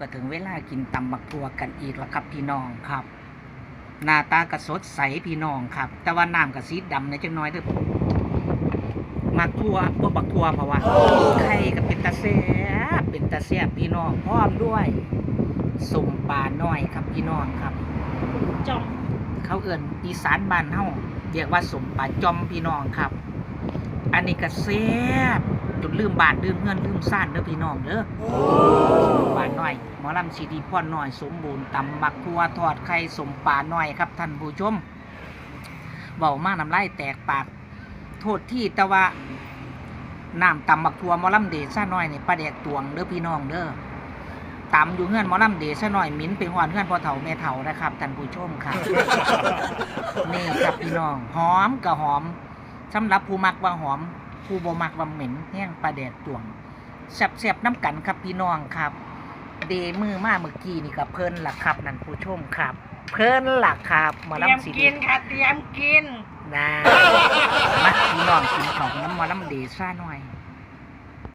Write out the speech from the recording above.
ก็ถึงเวลากินตำบักทัวกันอีกแล้วครับพี่น้องครับ หน้าตากระสดใสพี่น้องครับ แต่ว่าน้ำกระสีดำในจังน้อยเด้อมักทัวบ่บักทัวเพราะว่าไข่ก็เป็นตาแซ่บเป็นตาแซ่บพี่น้องพร้อมด้วยสมปลาน้อยครับพี่น้องครับจอมเขาเอื่นอีสานบ้านเฮาเรียกว่าสมปลาจอมพี่น้องครับ อันนี้ก็แซ่บจนลืมบ้านลืมเฮือนลืมซ่านเด้อพี่น้องเด้อสมปลาน้ อยหมอลำซีดีพ่อน้อยสมบูรณ์ตำบักทัวทอดไข่สมปลาน้อยครับท่านผู้ชมเบามาน้ำลายแตกปากโทษที่แต่ว่าน้ำตำบักทัวหมอลำเดชะน้อยนี่ปลาแดกตวงเด้อพี่น้องเด้อตำอยู่เฮือนหมอลำเดชะน้อยหมิ้นเป็นหวานเฮือนพ่อเฒ่าแม่เฒ่านะครับท่านผู้ชมครับนี่ครับพี่น้องหอมกับหอมสำหรับผู้มักว่าหอม ผู้บ่มักว่าเหม็นแห้งปลาแดดตวงแซ่บๆน้ำกันครับพี่น้องครับ เดมือมาเมื่อกี้นี่กับเพิ่นล่ะครับนั่นผู้ชมครับ เพิ่นล่ะครับหมอเตรียมลำสีกินค่ะเตรียมกิน นะมาพี่น้องกินของน้ำหมอลำเดซ่าหน่อย